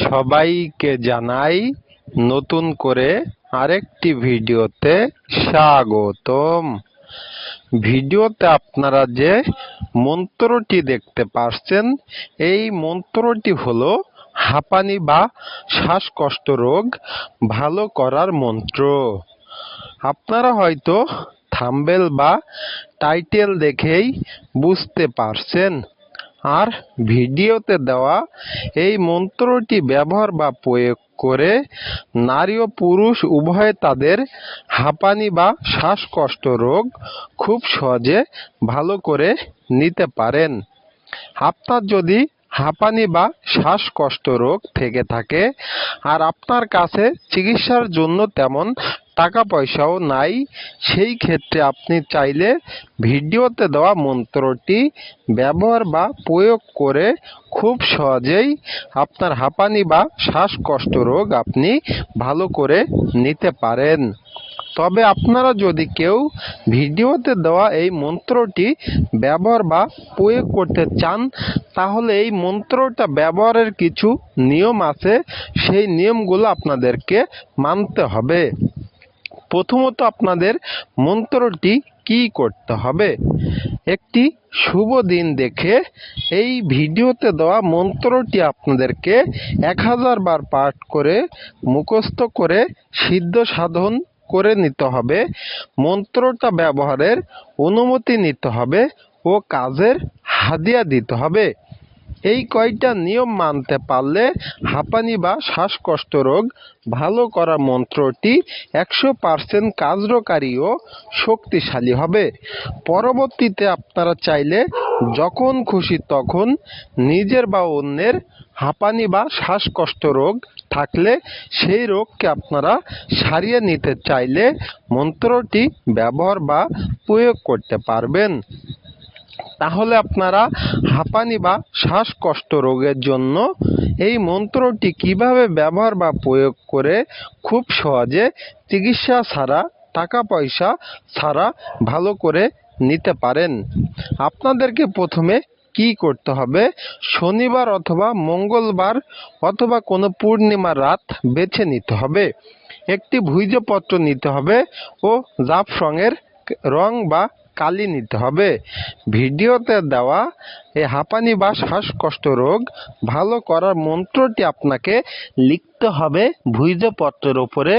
সবাইকে জানাই নতুন করে আরেকটি ভিডিওতে স্বাগতম। ভিডিওতে আপনারা যে মন্ত্রটি দেখতে পাচ্ছেন এই মন্ত্রটি হলো হাঁপানি বা শ্বাসকষ্ট রোগ ভালো করার মন্ত্র। আপনারা হয়তো থাম্বেল বা টাইটেল দেখেই বুঝতে পারছেন আর ভিডিওতে দেওয়া এই মন্ত্রটি ব্যবহার বা প্রয়োগ করে নারী ও পুরুষ উভয়ে তাদের হাঁপানি বা শ্বাসকষ্ট রোগ খুব সহজে ভালো করে নিতে পারেন। আপনার যদি হাঁপানি বা শ্বাসকষ্ট রোগ থেকে থাকে। আর আপনার কাছে চিকিৎসার জন্য তেমন টাকা পয়সাও নাই। সেই ক্ষেত্রে আপনি চাইলে ভিডিওতে দেওয়া মন্ত্রটি ব্যবহার বা প্রয়োগ করে খুব সহজেই আপনার হাঁপানি বা শ্বাসকষ্ট রোগ আপনি ভালো করে নিতে পারেন। তবে আপনারা যদি কেউ ভিডিওতে দেওয়া এই মন্ত্রটি ব্যবহার বা প্রয়োগ করতে চান তাহলে এই মন্ত্রটা ব্যবহারের কিছু নিয়ম আছে, সেই নিয়মগুলো আপনাদেরকে মানতে হবে। প্রথমত আপনাদের মন্ত্রটি কি করতে হবে? একটি শুভ দিন দেখে এই ভিডিওতে দেওয়া মন্ত্রটি আপনাদেরকে এক হাজার বার পাঠ করে, মুখস্থ করে, সিদ্ধ সাধন করে নিতে হবে। মন্ত্রটা ব্যবহারের অনুমতি নিতে হবে ও কাজের হাদিয়া দিতে হবে। এই কয়টা নিয়ম মানতে পারলে হাঁপানি বা শ্বাসকষ্ট রোগ ভালো করা মন্ত্রটি একশো পার্সেন্ট কার্যকারী ও শক্তিশালী হবে। পরবর্তীতে আপনারা চাইলে যখন খুশি তখন নিজের বা অন্যের হাঁপানি বা শ্বাসকষ্ট রোগ থাকলে সেই রোগকে আপনারা সারিয়ে নিতে চাইলে মন্ত্রটি ব্যবহার বা প্রয়োগ করতে পারবেন। তাহলে আপনারা হাঁপানি বা শ্বাসকষ্ট রোগের জন্য এই মন্ত্রটি কীভাবে ব্যবহার বা প্রয়োগ করে খুব সহজে চিকিৎসা ছাড়া, টাকা পয়সা ছাড়া ভালো করে নিতে পারেন? আপনাদেরকে প্রথমে কি করতে হবে? শনিবার অথবা মঙ্গলবার অথবা কোনো পূর্ণিমার রাত বেছে নিতে হবে। একটি ভুইজপত্র নিতে হবে ও জাফরঙের রং বা কালি নিতে হবে। ভিডিওতে দেওয়া এই হাঁপানি বা শ্বাসকষ্ট রোগ ভালো করার মন্ত্রটি আপনাকে লিখতে হবে ভুইজপত্রের ওপরে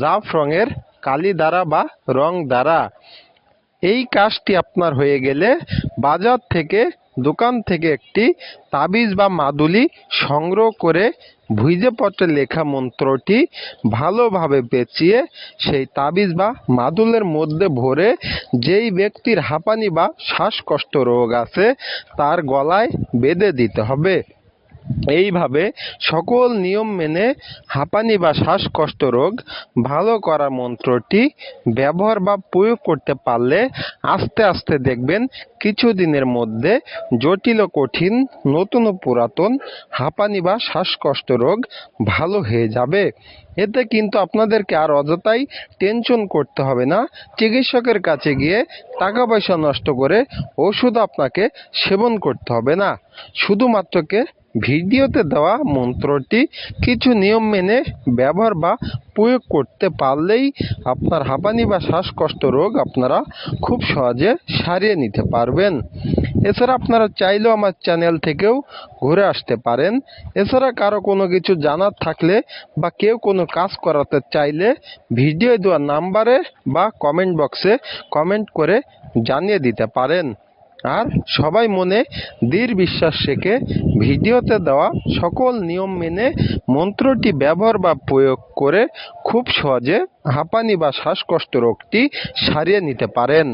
জাফ রঙের কালি দ্বারা বা রং দ্বারা। এই কাজটি আপনার হয়ে গেলে বাজার থেকে, দোকান থেকে একটি তাবিজ বা মাদুলি সংগ্রহ করে ভুইজে পত্রে লেখা মন্ত্রটি ভালোভাবে পেঁচিয়ে সেই তাবিজ বা মাদুলের মধ্যে ভরে যেই ব্যক্তির হাঁপানি বা শ্বাসকষ্ট রোগ আছে, তার গলায় বেঁধে দিতে হবে। এইভাবে সকল নিয়ম মেনে হাঁপানি বা শ্বাসকষ্ট রোগ ভালো করা মন্ত্রটি ব্যবহার বা প্রয়োগ করতে পারলে আস্তে আস্তে দেখবেন কিছুদিনের মধ্যে জটিল ও কঠিন নতুন ও পুরাতন হাঁপানি বা শ্বাসকষ্ট রোগ ভালো হয়ে যাবে। এতে কিন্তু আপনাদেরকে আর অযথাই টেনশন করতে হবে না। চিকিৎসকের কাছে গিয়ে টাকা পয়সা নষ্ট করে ওষুধ আপনাকে সেবন করতে হবে না। শুধুমাত্রকে ভিডিওতে দেওয়া মন্ত্রটি কিছু নিয়ম মেনে ব্যবহার বা প্রয়োগ করতে পারলেই আপনার হাঁপানি বা শ্বাসকষ্ট রোগ আপনারা খুব সহজে সারিয়ে নিতে পারবেন। এছাড়া আপনারা চাইলেও আমার চ্যানেল থেকেও ঘুরে আসতে পারেন। এছাড়া কারও কোনো কিছু জানার থাকলে বা কেউ কোনো কাজ করাতে চাইলে ভিডিও দেওয়া নাম্বারে বা কমেন্ট বক্সে কমেন্ট করে জানিয়ে দিতে পারেন। আর সবাই মনে দৃঢ় বিশ্বাস রেখে ভিডিওতে দেওয়া সকল নিয়ম মেনে মন্ত্রটি ব্যবহার বা প্রয়োগ করে খুব সহজে হাঁপানি বা শ্বাসকষ্ট রোগটি সারিয়ে নিতে পারেন।